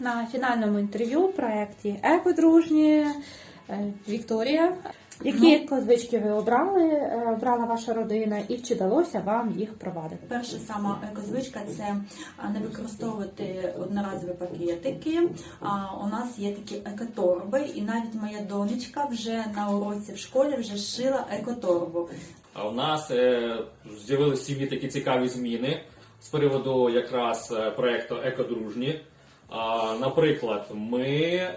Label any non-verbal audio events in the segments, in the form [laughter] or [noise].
на фінальному інтерв'ю у проєкті Екодружні е, Вікторія. Які екозвички ви обрали, е, обрала ваша родина, і чи вдалося вам їх впровадити? Перша сама екозвичка це не використовувати одноразові пакетики. А у нас є такі екоторби, і навіть моя донечка вже на уроці в школі вже шила екоторбу. А у нас е, з'явилися в сім'ї такі цікаві зміни з приводу якраз е, проекту Екодружні. Наприклад, ми е,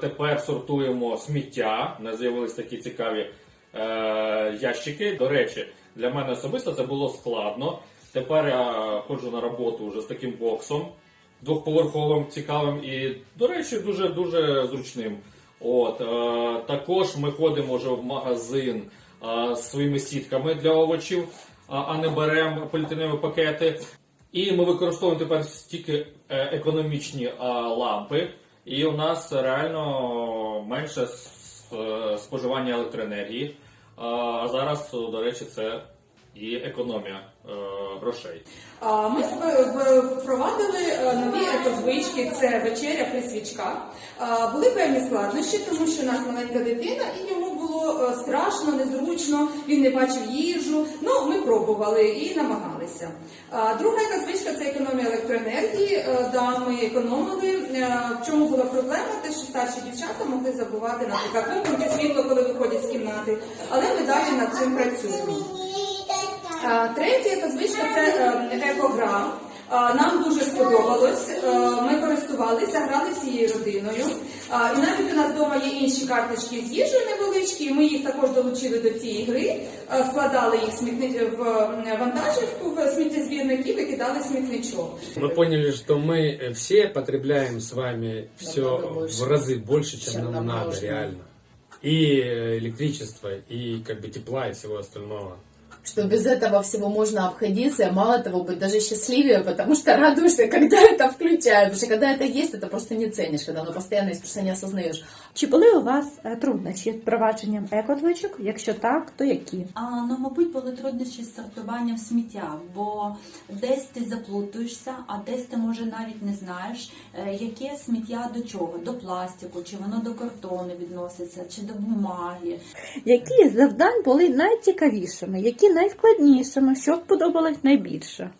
тепер сортуємо сміття. У нас з'явились такі цікаві е, ящики. До речі, для мене особисто це було складно. Тепер я ходжу на роботу вже з таким боксом двохповерховим, цікавим і, до речі, дуже дуже зручним. От е, також ми ходимо вже в магазин е, своїми сітками для овочів, а, а не беремо поліетиленові пакети. І ми використовуємо тепер тільки е, економічні лампи, і у нас реально менше е, споживання електроенергії. А зараз, до речі, це і економія е, грошей. Ми впровадили нові екозвички, це вечеря при свічках. Були певні складнощі, тому що у нас маленька дитина, і було е, страшно, незручно, він не бачив їжу. Ну, ми пробували і намагалися. Друга екозвичка це економія електроенергії. Е, Да, ми економили. Е, В чому була проблема? Те, що старші дівчата могли забувати, наприклад, вимкнути світло, коли виходять з кімнати. Але ми далі над цим працюємо. Третя екозвичка це е, екогра. А, Нам дуже сподобалось. Е, Ми користувалися, грали всією родиною. А, І навіть у нас вдома є інші карточки з їжею невеличкі. і Ми їх також долучили до цієї гри, е, складали їх смітни- в е, вантажівку в сміттєзбірник і викидали смітничок. Мы поняли, что мы э, все потребляем с вами все Намного больше, в разы больше, чем, чем нам, нам надо, нужно. реально. И э, электричество, и как бы тепла, и всего остального. что без этого всего можно обходиться, и мало того, быть даже счастливее, потому что радуешься, когда [laughs] это включают. Потому что когда это есть, это просто не ценишь, когда оно постоянно есть, просто не осознаешь. Чи були у вас е, труднощі з впровадженням екозвичок? Якщо так, то які? А, ну, мабуть, були труднощі з сортуванням сміття, бо десь ти заплутуєшся, а десь ти може навіть не знаєш, е, яке сміття до чого, до пластику, чи воно до картону відноситься, чи до бумаги. Які з завдань були найцікавішими, які найскладнішими, що сподобалось найбільше?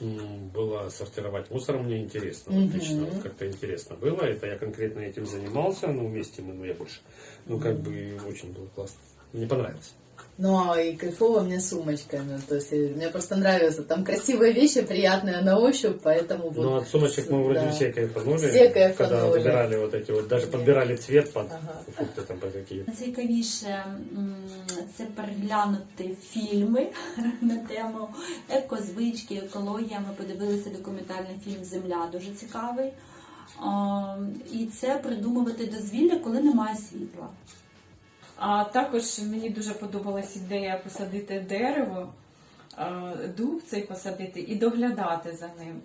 Было сортировать мусор, мне интересно, вот лично вот как-то интересно было. Это я конкретно этим занимался, ну вместе мы, ну я больше. Ну как бы очень было классно. Мне понравилось. Ну, а и кайфово мне сумочка. Ну, то есть, э, мне просто нравятся. Там красивые вещи, приятные на ощупь, поэтому вот... Ну от сумочек мы вроде да. все кайфанули. Все кайфанули. Когда выбирали вот эти вот, даже подбирали цвет под Ага. фрукты там под какие. Найцікавіше м, це переглянути фільми [laughs] на тему екозвички, екологія. Ми подивилися документальний фільм Земля дуже цікавий. А, І це придумувати дозвілля, коли немає світла. А також мені дуже подобалась ідея посадити дерево, е, дуб цей посадити і доглядати за ним.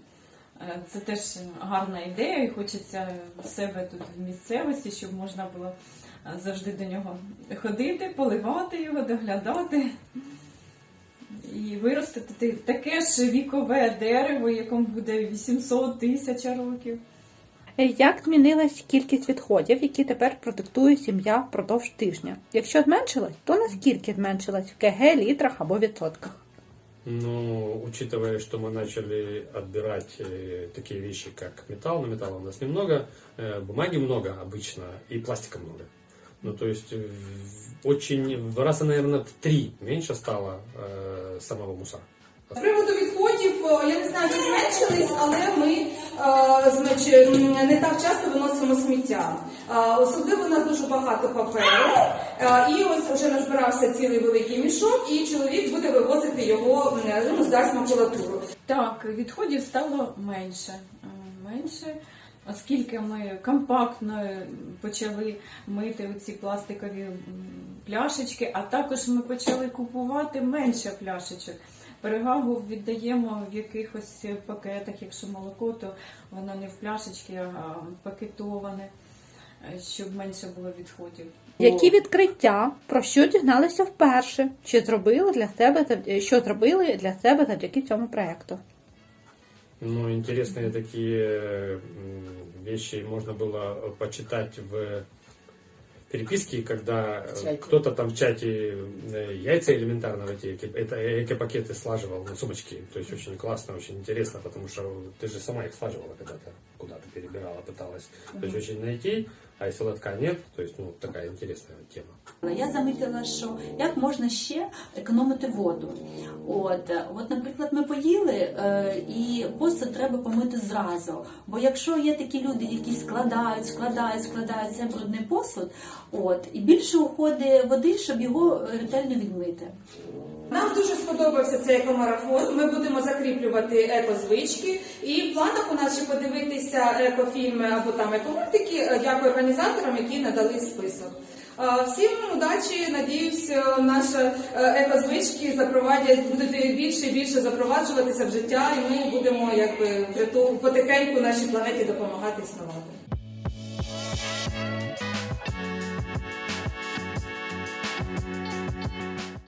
Е, Це теж гарна ідея, і хочеться в себе тут в місцевості, щоб можна було е, завжди до нього ходити, поливати його, доглядати. І виростити таке ж вікове дерево, якому буде 800 тисяч років. Е, Як змінилась кількість відходів, які тепер продуктує сім'я впродовж тижня? Якщо зменшилась, то наскільки зменшилась в КГ, літрах або відсотках? Ну, учитывая, что мы начали отбирать э, такие вещи, как металл, но металла у нас немного, э, бумаги много обычно и пластика много. Ну, то есть в- очень, в раза, наверное, в три меньше стало э, самого мусора. З приводу відходів, е, я не знаю, чи зменшились, але ми е, не так часто виносимо сміття. Е, Особливо у нас дуже багато паперу. Е, І ось вже назбирався цілий великий мішок, і чоловік буде вивозити його, ну, здасть макулатуру. Так, відходів стало менше. Е, Менше, оскільки ми компактно почали мити ці пластикові пляшечки, а також ми почали купувати менше пляшечок. Перегагу віддаємо в якихось пакетах, якщо молоко, то воно не в пляшечки, а пакетоване, щоб менше було відходів. Які відкриття, про що дізналися вперше? Чи зробили для себе що зробили для себе завдяки цьому проекту? Ну, интересные такие вещи можно было почитать в переписке, когда э, кто-то там в чате э, яйца элементарно в эти это эко-пакеты слаживал на сумочки. То есть очень классно, очень интересно, потому что ты же сама их слаживала когда-то, куда-то перебирала, пыталась. То есть очень найти, а если лотка нет, то есть ну, такая интересная тема. Я замітила, що як можна ще економити воду. От, от наприклад, ми поїли е, і посуд треба помити зразу. Бо якщо є такі люди, які складають, складають, складають цей брудний посуд, от, і більше уходить води, щоб його ретельно відмити. Нам дуже сподобався цей екомарафон. Ми будемо закріплювати екозвички. І в планах у нас ще подивитися екофільми або там екомультики. Дякую організаторам, які надали список. Всім удачі, надіюсь, наші е, екозвички запровадять, будете більше і більше запроваджуватися в життя, і ми будемо якби потихеньку нашій планеті допомагати існувати.